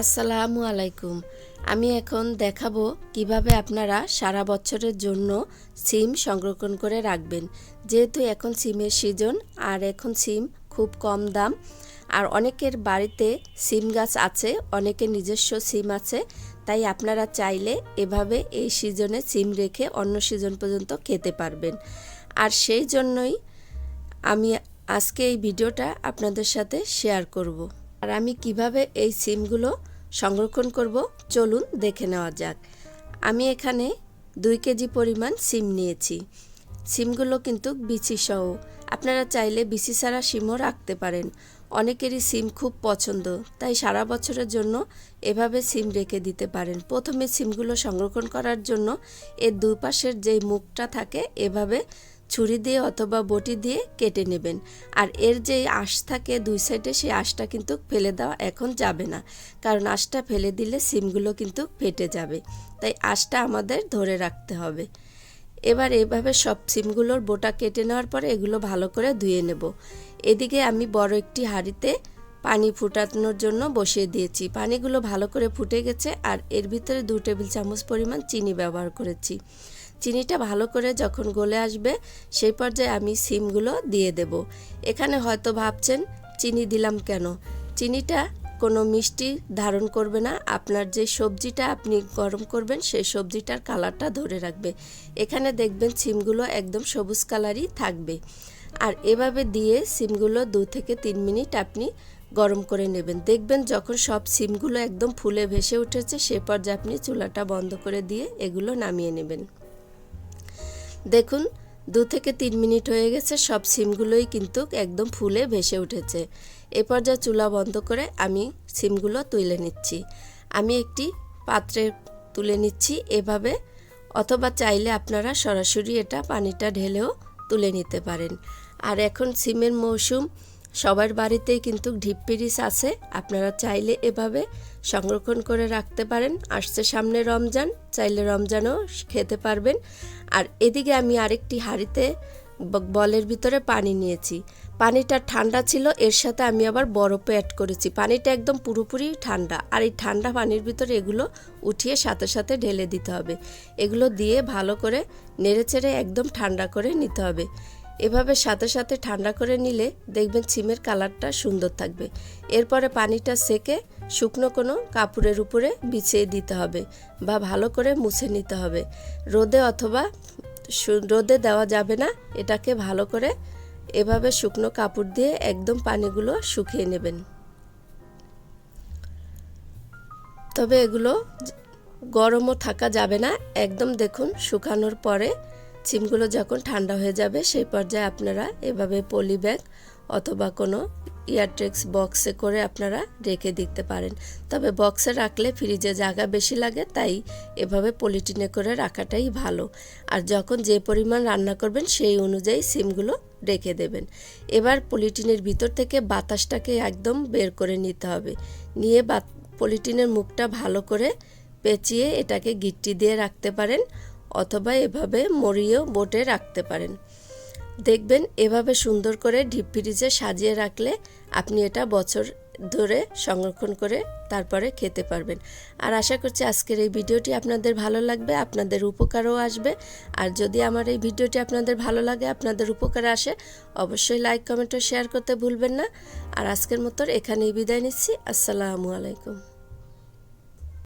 আসসালামু আলাইকুম। আমি এখন দেখাবো কীভাবে আপনারা সারা বছরের জন্য সিম সংরক্ষণ করে রাখবেন। যেহেতু এখন সিমের সিজন আর এখন সিম খুব কম দাম, আর অনেকের বাড়িতে সিম গাছ আছে অনেকের নিজস্ব সিম আছে, তাই আপনারা চাইলে এভাবে এই সিজনে সিম রেখে অন্য সিজন পর্যন্ত খেতে পারবেন। আর সেই জন্যই আমি আজকে এই ভিডিওটা আপনাদের সাথে শেয়ার করব। আর আমি কীভাবে এই সিমগুলো সংরক্ষণ করব। চলুন দেখে নেওয়া যাক। আমি এখানে দুই কেজি পরিমাণ সিম নিয়েছি। সিমগুলো কিন্তু বিচি সহ। আপনারা চাইলে বিচি ছাড়া সিমও রাখতে পারেন। অনেকেরই সিম খুব পছন্দ, তাই সারা বছরের জন্য এভাবে সিম রেখে দিতে পারেন। প্রথমে সিমগুলো সংরক্ষণ করার জন্য এর দুই পাশের যেই মুখটা থাকে, এভাবে ছুরি দিয়ে অথবা বটি দিয়ে কেটে নেবেন। আর এর যে আঁশ থাকে দুই সাইডে সেই আঁশটা কিন্তু ফেলে দেওয়া এখন যাবে না। কারণ আঁশটা ফেলে দিলে সিমগুলো কিন্তু ফেটে যাবে। তাই আঁশটা আমাদের ধরে রাখতে হবে। এবার এভাবে সব সিমগুলোর বোটা কেটে নেওয়ার পরে এগুলো ভালো করে ধুয়ে নেব। এদিকে আমি বড় একটি হাঁড়িতে পানি ফুটানোর জন্য বসিয়ে দিয়েছি। পানিগুলো ভালো করে ফুটে গেছে আর এর ভিতরে দু টেবিল চামচ পরিমাণ চিনি ব্যবহার করেছি। চিনিটা ভালো করে যখন গলে আসবে, সেই পর্যায়ে আমি সিমগুলো দিয়ে দেব। এখানে হয়তো ভাবছেন, চিনি দিলাম কেন? চিনিটা কোনো মিষ্টি ধারণ করবে না। আপনার যে সবজিটা আপনি গরম করবেন, সেই সবজিটার কালারটা ধরে রাখবে। এখানে দেখবেন সিমগুলো একদম সবুজ কালারই থাকবে। আর এভাবে দিয়ে সিমগুলো দু থেকে তিন মিনিট আপনি গরম করে নেবেন। দেখবেন যখন সব সিমগুলো একদম ফুলে ভেসে উঠেছে, সে পর্যায়ে আপনি চুলাটা বন্ধ করে দিয়ে এগুলো নামিয়ে নেবেন। দেখুন, দু থেকে তিন মিনিট হয়ে গেছে, সব সিমগুলোই কিন্তু একদম ফুলে ভেসে উঠেছে। এ পর্যায়ে চুলা বন্ধ করে আমি সিমগুলো তুলে নিচ্ছি। আমি একটি পাত্রে তুলে নিচ্ছি এভাবে, অথবা চাইলে আপনারা সরাসরি এটা পানিটা ঢেলেও তুলে নিতে পারেন। আর এখন সিমের মৌসুম সবার বাড়িতেই কিন্তু ঢিপ পিরিচ আছে। আপনারা চাইলে এভাবে সংরক্ষণ করে রাখতে পারেন। আসছে সামনে রমজান, চাইলে রমজানও খেতে পারবেন। আর এদিকে আমি আরেকটি হাঁড়িতে বলের ভিতরে পানি নিয়েছি। পানিটা ঠান্ডা ছিল, এর সাথে আমি আবার বরফও অ্যাড করেছি। পানিটা একদম পুরোপুরি ঠান্ডা। আর এই ঠান্ডা পানির ভিতরে এগুলো উঠিয়ে সাথে সাথে ঢেলে দিতে হবে। এগুলো দিয়ে ভালো করে নেড়েচেড়ে একদম ঠান্ডা করে নিতে হবে। এভাবে সাথে সাথে ঠান্ডা করে নিলে দেখবেন সিমের কালারটা সুন্দর থাকবে। এরপরে পানিটা সেকে শুকনো কোনো কাপড়ের উপরে বিছিয়ে দিতে হবে বা ভালো করে মুছে নিতে হবে। রোদে অথবা রোদে দেওয়া যাবে না, এটাকে ভালো করে এভাবে শুকনো কাপড় দিয়ে একদম পানিগুলো শুকিয়ে নেবেন। তবে এগুলো গরমও থাকা যাবে না, একদম দেখুন শুকানোর পরে সিমগুলো যখন ঠান্ডা হয়ে যাবে, সেই পর্যায়ে আপনারা এভাবে পলি ব্যাগ অথবা কোনো ইয়ারট্রেক্স বক্সে করে আপনারা রেখে দিতে পারেন। তবে বক্সে রাখলে ফ্রিজে জায়গা বেশি লাগে, তাই এভাবে পলিটিনে করে রাখাটাই ভালো। আর যখন যে পরিমাণ রান্না করবেন, সেই অনুযায়ী সিমগুলো রেখে দেবেন। এবার পলিটিনের ভিতর থেকে বাতাসটাকে একদম বের করে নিতে হবে। নিয়ে বা পলিটিনের মুখটা ভালো করে পেঁচিয়ে এটাকে গিট্টি দিয়ে রাখতে পারেন। অথবা এভাবে মরিয়েও বোটে রাখতে পারেন। দেখবেন এভাবে সুন্দর করে ডিপ ফ্রিজে সাজিয়ে রাখলে আপনি এটা বছর ধরে সংরক্ষণ করে তারপরে খেতে পারবেন। আর আশা করছি আজকের এই ভিডিওটি আপনাদের ভালো লাগবে, আপনাদের উপকারও আসবে। আর যদি আমার এই ভিডিওটি আপনাদের ভালো লাগে, আপনাদের উপকার আসে, অবশ্যই লাইক, কমেন্ট ও শেয়ার করতে ভুলবেন না। আর আজকের মতো এখানেই বিদায় নিচ্ছি। আসসালামু আলাইকুম।